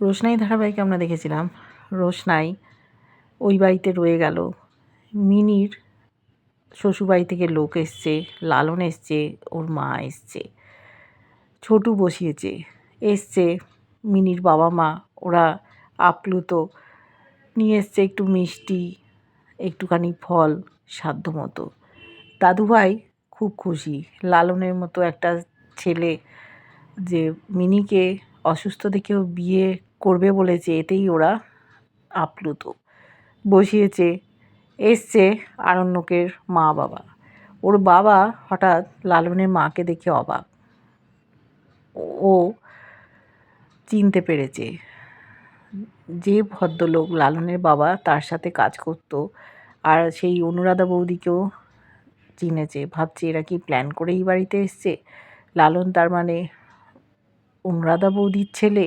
রোশনাই ধারাবাহিকে আমরা দেখেছিলাম। রোশনাই ওই বাড়িতে রয়ে গেল। মিনির শ্বশুরবাড়ি থেকে লোক এসছে, লালন এসছে, ওর মা এসছে, ছোটু বসিয়েছে। এসছে মিনির বাবা মা, ওরা আপ্লুত। নিয়ে এসছে একটু মিষ্টি, একটুখানি ফল সাধ্য মতো। দাদুভাই খুব খুশি। লালনের মতো একটা ছেলে যে মিনিকে অসুস্থ দেখেও বিয়ে করবে বলেছে এতেই ওরা আপ্লুত। বসিয়েছে, এসছে আরণ্যকের মা বাবা ওর বাবা হঠাৎ লালনের মাকে দেখে অবাক। ও চিনতে পেরেছে যে ভদ্রলোক লালনের বাবা তার সাথে কাজ করত আর সেই অনুরাধা বৌদিকেও চিনেছে। ভাবছে, এরা কি প্ল্যান করে এই বাড়িতে এসছে? লালন তার মানে অনুরাধা বৌদির ছেলে?